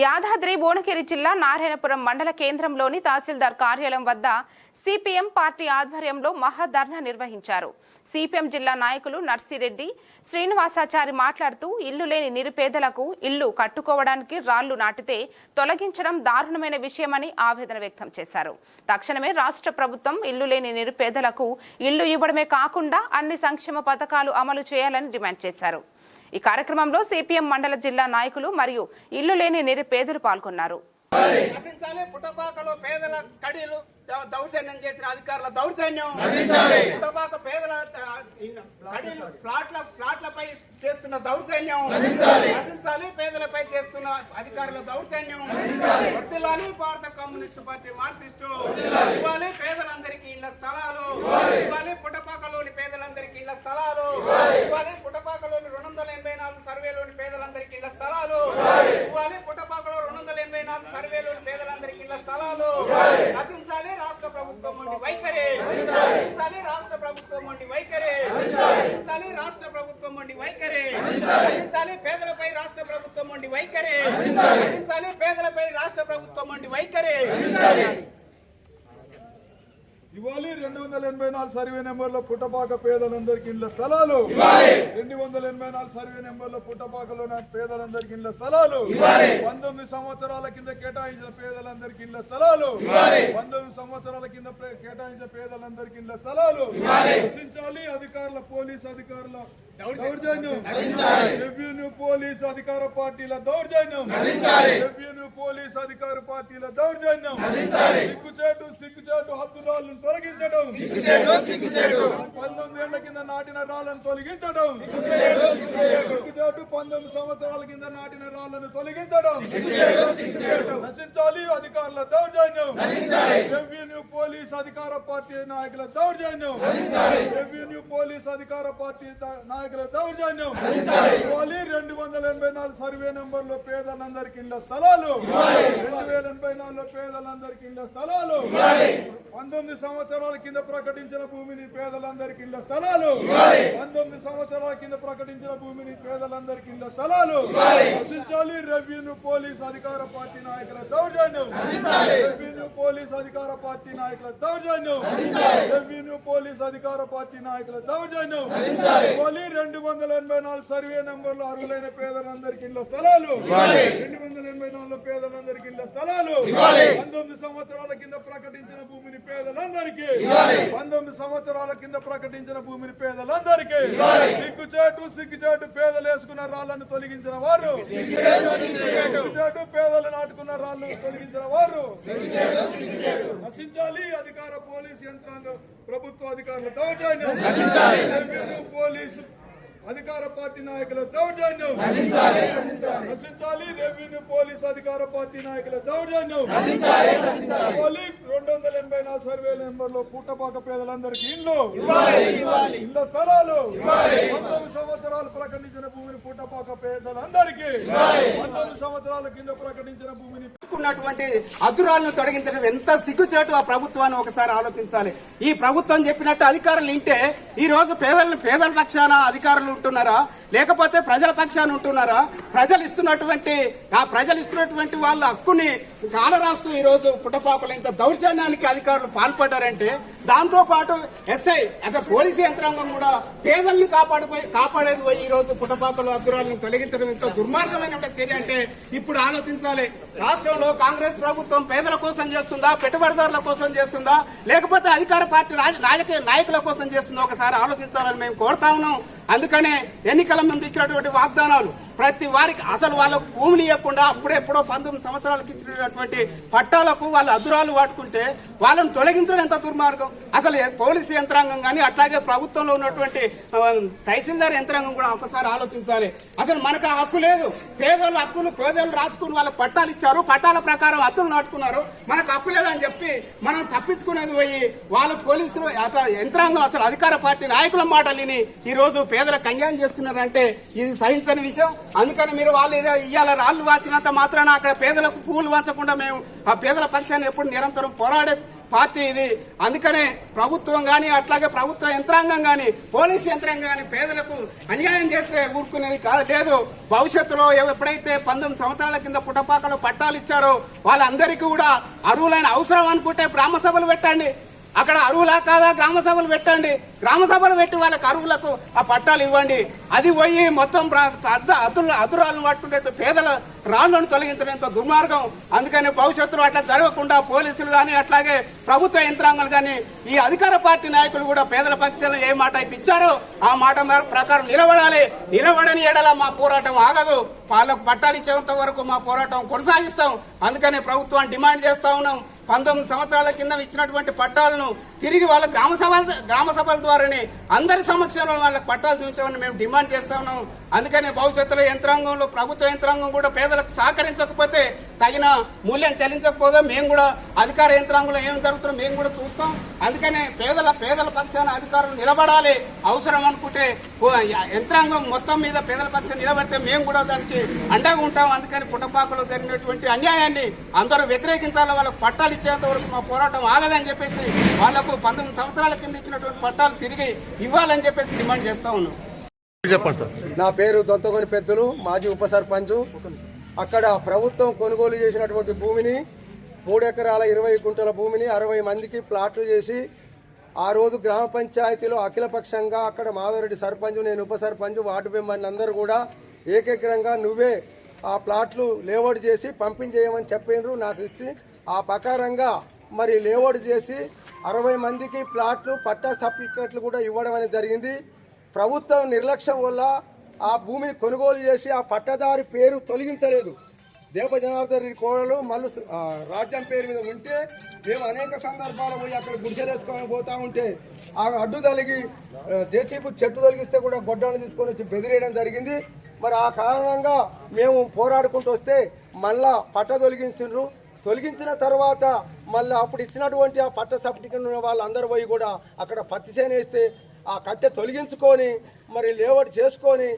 యాదాద్రి భువనగిరి జిల్లా నారాయణపురం మండల కేంద్రంలోని తహసీల్దార్ కార్యాలయం వద్ద సిపిఎం పార్టీ ఆధ్వర్యంలో మహాధర్నా నిర్వహించారు. సిపిఎం జిల్లా నాయకులు నర్సిరెడ్డి శ్రీనివాసాచారి మాట్లాడుతూ ఇల్లు లేని నిరుపేదలకు ఇల్లు కట్టుకోవడానికి రాళ్ళు నాటితే తొలగించడం దారుణమైన విషయమని ఆవేదన వ్యక్తం చేశారు. తక్షణమే రాష్ట్ర ప్రభుత్వం ఇల్లు లేని నిరుపేదలకు ఇల్లు ఇవ్వడమే కాకుండా అన్ని సంక్షేమ పథకాలు అమలు చేయాలని డిమాండ్ చేశారు. ఈ కార్యక్రమంలో సిపిఎం మండల జిల్లా నాయకులు మరియు ఇల్లు లేని నిరుపేదలు పాల్గొన్నారు. నశించాలి పుట్టపాకలో పేదల కడీలు దౌర్జన్యం చేసిన అధికారుల దౌర్జన్యం. పుట్టపాక పేదల కడీలు ప్లాట్ల ప్లాట్లపై చేస్తున్న దౌర్జన్యం. నశించాలి. పేదలపై చేస్తున్న అధికారుల దౌర్జన్యం. వర్దిల్లాలి భారత కమ్యూనిస్టు పార్టీ మార్క్సిస్టు. ఇవ్వాలి పేదలందరికీ ఇళ్ళ స్థలాలు. ఇవ్వాలి. పుట్టపాకలోని పేదలందరికీ ఇళ్ళ స్థలాలు ఇవ్వాలి పుట్టపాకలోని రెండు వందల ఎనభై నాలుగు సర్వేలోని పేదలందరికీ ఇళ్ళ స్థలాలు ఇవ్వాలి పుట్టపాకలో రెండు వందల ఎనభై నాలుగు సర్వేలోని పేదలందరికీ ఇళ్ళ స్థలాలు నశించాలి రాష్ట్ర ప్రభుత్వం నుండి వైఖరి నశించాలి రాష్ట్ర ప్రభుత్వం నుండి వైఖరి. నశించాలి రాష్ట్ర ప్రభుత్వం నుండి వైఖరి. నశించాలి పేదలపై రాష్ట్ర ప్రభుత్వం నుండి వైఖరి. నశించాలి పేదలపై రాష్ట్ర ప్రభుత్వం నుండి వైఖరి. ఇవ్వాలి. రెండు వందల ఎనభై నాలుగు సర్వే నెంబర్లో పుట్టపాక పేదలందరికీ ఇళ్ళ స్థలాలు. రెండు వందల ఎనభై నాలుగు సర్వే నెంబర్లో పుట్టపాకలో పేదలందరికీ ఇళ్ళ స్థలాలు. పంతొమ్మిది సంవత్సరాల కింద కేటాయించిన పేదలందరికీ ఇళ్ళ స్థలాలు. పంతొమ్మిది సంవత్సరాల కింద కేటాయించిన పేదలందరికీ ఇళ్ళ స్థలాలు. రక్షించాలి అధికారుల పోలీస్ అధికారుల దౌర్జన్యం. రెవెన్యూ పోలీస్ అధికార పార్టీల దౌర్జన్యం. రెవెన్యూ పోలీస్ అధికార పార్టీల దౌర్జన్యం. సిగ్గుచేటు సిగ్గుచేటు హద్దురాలను తొలగించడం పంతొమ్మిది ఏళ్ళ కింద నాటిన రాళ్ళను తొలగించడం. సిగ్గుచేటు పంతొమ్మిది సంవత్సరాల కింద నాటిన రాళ్ళను తొలగించడం. నశించాలి అధికారుల దౌర్జన్యం. పోలీస్ అధికార పార్టీ నాయకుల దౌర్జన్యం. రెవెన్యూ పోలీస్ అధికార పార్టీ నాయకుల దౌర్జన్యం. ఇవ్వాలి రెండు వందల ఎనభై నాలుగు సర్వే నెంబర్లో పేదలందరికీ ఇళ్ళ స్థలాలు. రెండు వేల ఎనభై నాలుగులో పేదలందరికీ ఇళ్ళ స్థలాలు. పంతొమ్మిది సంవత్సరాల కింద ప్రకటించిన భూమిని పేదలందరికీ ఇళ్ళ స్థలాలు. పంతొమ్మిది సంవత్సరాల కింద ప్రకటించిన భూమిని పేదలందరికీ ఇళ్ళ స్థలాలు. రక్షించాలి రెవెన్యూ పోలీస్ అధికార పార్టీ నాయకుల దౌర్జన్యం. రెవెన్యూ పోలీస్ అధికార పార్టీ నాయకుల దౌర్జన్యం. రెవెన్యూ పోలీస్ అధికార పార్టీ నాయకుల దౌర్జన్యం. ఇవ్వాలి రెండు వందల ఎనభై నాలుగు సర్వే నెంబర్లు అర్హులైన పేదలందరికీ ఇళ్ళ స్థలాలు. రెండు వందల ఎనభై నాలుగు పేదలందరికీ ఇళ్ళ స్థలాలు. పంతొమ్మిది సంవత్సరాల కింద ప్రకటించిన భూమిని పేదలందరికీ. పంతొమ్మిది సంవత్సరాల కింద ప్రకటించిన భూమిని పేదలందరికీ. సిగ్గుచేటు సిగ్గుచేటు పేదలు వేసుకున్న రాళ్ళను తొలగించిన వారు. సిగ్గుచేటు పేదలు నాటుకున్న రాళ్ళు తొలగించిన వారు. నశించాలి అధికార పోలీస్ యంత్రాంగం ప్రభుత్వ అధికారుల దౌర్జన్యం. పోలీసు అధికార పార్టీ నాయకుల దౌర్జన్యం. నశించాలి. రెవెన్యూ పోలీస్ అధికార పార్టీ నాయకుల దౌర్జన్యం. రెండు వందల ఎనభై నాలుగు సర్వే నెంబర్లో పుట్టపాక పేదలందరికీ ఇల్లు. ఇళ్ళ స్థలాలు. పంతొమ్మిది సంవత్సరాలు ప్రకటించిన భూమిని పుట్టపాక పేదలందరికీ. పంతొమ్మిది సంవత్సరాల కింద ప్రకటించిన భూమిని ఉన్నటువంటి అదురాలను తొలగించడం ఎంత సిగ్గుచేటు ఆ ప్రభుత్వాన్ని ఒకసారి ఆలోచించాలి. ఈ ప్రభుత్వం చెప్పినట్టు అధికారులు వింటే ఈ రోజు పేదలను పేదల పక్షాన అధికారులు ఉంటున్నారా? లేకపోతే ప్రజల పక్షాన ఉంటున్నారా? ప్రజలు ఇస్తున్నటువంటి ఆ ప్రజలు ఇస్తున్నటువంటి వాళ్ళ హక్కుని కాలరాస్తూ ఈ రోజు పుట్టపాపలు ఇంత దౌర్జన్యానికి అధికారులు పాల్పడ్డారంటే దాంతో పాటు ఎస్ఐ అసలు పోలీసు యంత్రాంగం కూడా పేదల్ని కాపాడిపోయి కాపాడేది పోయి ఈ రోజు పుటపాకలు అద్దురాలను తొలగించడం ఎంత దుర్మార్గమైన చర్య అంటే ఇప్పుడు ఆలోచించాలి. రాష్ట్రంలో కాంగ్రెస్ ప్రభుత్వం పేదల కోసం చేస్తుందా పెట్టుబడిదారుల కోసం చేస్తుందా లేకపోతే అధికార పార్టీ రాజకీయ నాయకుల కోసం చేస్తుందా? ఒకసారి ఆలోచించాలని మేము కోరుతా ఉన్నాం. అందుకనే ఎన్నికల ముందు ఇచ్చినటువంటి వాగ్దానాలు ప్రతి వారికి అసలు వాళ్ళకు భూమిని ఇవ్వకుండా అప్పుడెప్పుడో పంతొమ్మిది సంవత్సరాలకి ఇచ్చినటువంటి పట్టాలకు వాళ్ళు అదురాలు వాడుకుంటే వాళ్ళని తొలగించడం ఎంత దుర్మార్గం? అసలు పోలీసు యంత్రాంగం కానీ అట్లాగే ప్రభుత్వంలో ఉన్నటువంటి తహసీల్దార్ యంత్రాంగం కూడా ఒకసారి ఆలోచించాలి. అసలు మనకు ఆ హక్కు లేదు. పేదోళ్ళ హక్కులు పేదోళ్ళు రాసుకుని వాళ్ళ పట్టాలు ఇచ్చారు పట్టాల ప్రకారం హక్కులు నాటుకున్నారు. మనకు హక్కు లేదని చెప్పి మనం తప్పించుకునేది పోయి వాళ్ళ పోలీసులు అట్లా యంత్రాంగం అసలు అధికార పార్టీ నాయకుల మాటలు విని ఈ రోజు పేదలకు అన్యాయం చేస్తున్నారంటే ఇది సహించని విషయం. అందుకని మీరు వాళ్ళు ఏదో ఇవాళ రాళ్ళు వాచినంత మాత్రాన అక్కడ పేదలకు పూలు వంచకుండా మేము ఆ పేదల పక్షాన్ని ఎప్పుడు నిరంతరం పోరాడే పార్టీ ఇది. అందుకనే ప్రభుత్వం కానీ అట్లాగే ప్రభుత్వ యంత్రాంగం కానీ పోలీసు యంత్రాంగం కానీ పేదలకు అన్యాయం చేస్తే ఊరుకునేది కాదు లేదు. భవిష్యత్తులో ఎప్పుడైతే పంతొమ్మిది సంవత్సరాల కింద పుటపాకలు పట్టాలు ఇచ్చారో వాళ్ళందరికీ కూడా అరువులైన అవసరం అనుకుంటే గ్రామ సభలు పెట్టండి. అక్కడ అరువులా కాదా? గ్రామ సభలు పెట్టండి. గ్రామ సభలు పెట్టి వాళ్ళకి అరువులకు ఆ పట్టాలు ఇవ్వండి. అది పోయి మొత్తం ప్ర- అదురాలను పట్టుకునేట్టు పేదల రాళ్ళను తొలగించడంతో దుర్మార్గం. అందుకని భవిష్యత్తులో అట్లా జరగకుండా పోలీసులు కానీ అట్లాగే ప్రభుత్వ యంత్రాంగాలు కానీ ఈ అధికార పార్టీ నాయకులు కూడా పేదల పక్షాలు ఏ మాట అయితే ఇచ్చారో ఆ మాట ప్రకారం నిలబడాలి. నిలబడని ఎడల మా పోరాటం ఆగదు. వాళ్ళకు పట్టాలు ఇచ్చేంత వరకు మా పోరాటం కొనసాగిస్తాం. అందుకని ప్రభుత్వాన్ని డిమాండ్ చేస్తా ఉన్నాం. పంతొమ్మిది సంవత్సరాల కింద ఇచ్చినటువంటి పట్టాలను తిరిగి వాళ్ళ గ్రామ సభల గ్రామ సభల ద్వారానే అందరి సమక్షంలో వాళ్ళకి పట్టాలు చూపించామని మేము డిమాండ్ చేస్తా ఉన్నాం. అందుకనే భవిష్యత్తులో యంత్రాంగంలో ప్రభుత్వ యంత్రాంగం కూడా పేదలకు సహకరించకపోతే తగిన మూల్యం చెల్లించకపోతే మేము కూడా అధికార యంత్రాంగంలో ఏం జరుగుతుందో మేము కూడా చూస్తాం. అందుకనే పేదల పేదల పక్షాన అధికారులు నిలబడాలి. అవసరం అనుకుంటే యంత్రాంగం మొత్తం మీద పేదల పక్షాన నిలబడితే మేము కూడా దానికి అండగా ఉంటాం. అందుకని పుట్టపాకలో జరిగినటువంటి అన్యాయాన్ని అందరూ వ్యతిరేకించాలి. వాళ్ళకు పట్టాలు ఇచ్చేంత వరకు మా పోరాటం ఆగదని చెప్పేసి వాళ్ళకు పంతొమ్మిది సంవత్సరాల కింద ఇచ్చినటువంటి పట్టాలు తిరిగి ఇవ్వాలని చెప్పేసి డిమాండ్ చేస్తా ఉన్నాం చెప్పండి సార్. నా పేరు దొంతగొని పెద్దలు మాజీ ఉప సర్పంచ్. అక్కడ ప్రభుత్వం కొనుగోలు చేసినటువంటి భూమిని మూడు ఎకరాల ఇరవై గుంటల భూమిని అరవై మందికి ప్లాట్లు చేసి ఆ రోజు గ్రామ పంచాయతీలో అఖిలపక్షంగా అక్కడ మాధవరెడ్డి సర్పంచ్ నేను ఉప సర్పంచ్ వార్డు మెంబర్ని అందరూ కూడా ఏకగ్రంగా నువ్వే ఆ ప్లాట్లు లేఅవుట్ చేసి పంపించేయమని చెప్పిండ్రు నాకు ఇచ్చి ఆ ప్రకారంగా మరి లేఅవుట్ చేసి అరవై మందికి ప్లాట్లు పట్టా సర్టిఫికెట్లు కూడా ఇవ్వడం అనేది జరిగింది. ప్రభుత్వం నిర్లక్ష్యం వల్ల ఆ భూమిని కొనుగోలు చేసి ఆ పట్టదారి పేరు తొలగించలేదు. దేవ జనార్దన్ రెడ్డి కోడలు మళ్ళీ రాజ్యం పేరు మీద ఉంటే మేము అనేక సందర్భాలు పోయి అక్కడ గుడిసెలేసుకొని పోతా ఉంటే ఆ అడ్డు తొలగి దేశీపు చెట్టు తొలగిస్తే కూడా గొడ్డాలను తీసుకొని వచ్చి బెదిరేయడం జరిగింది. మరి ఆ కారణంగా మేము పోరాడుకుంటూ వస్తే మళ్ళా పట్ట తొలగించిండ్రు. తొలగించిన తర్వాత మళ్ళీ అప్పుడు ఇచ్చినటువంటి ఆ పట్ట సర్టిఫికెట్ ఉన్న వాళ్ళందరూ పోయి కూడా అక్కడ పత్తి చేనేస్తే ఆ కట్టె తొలగించుకొని మరి లేవట్ చేసుకొని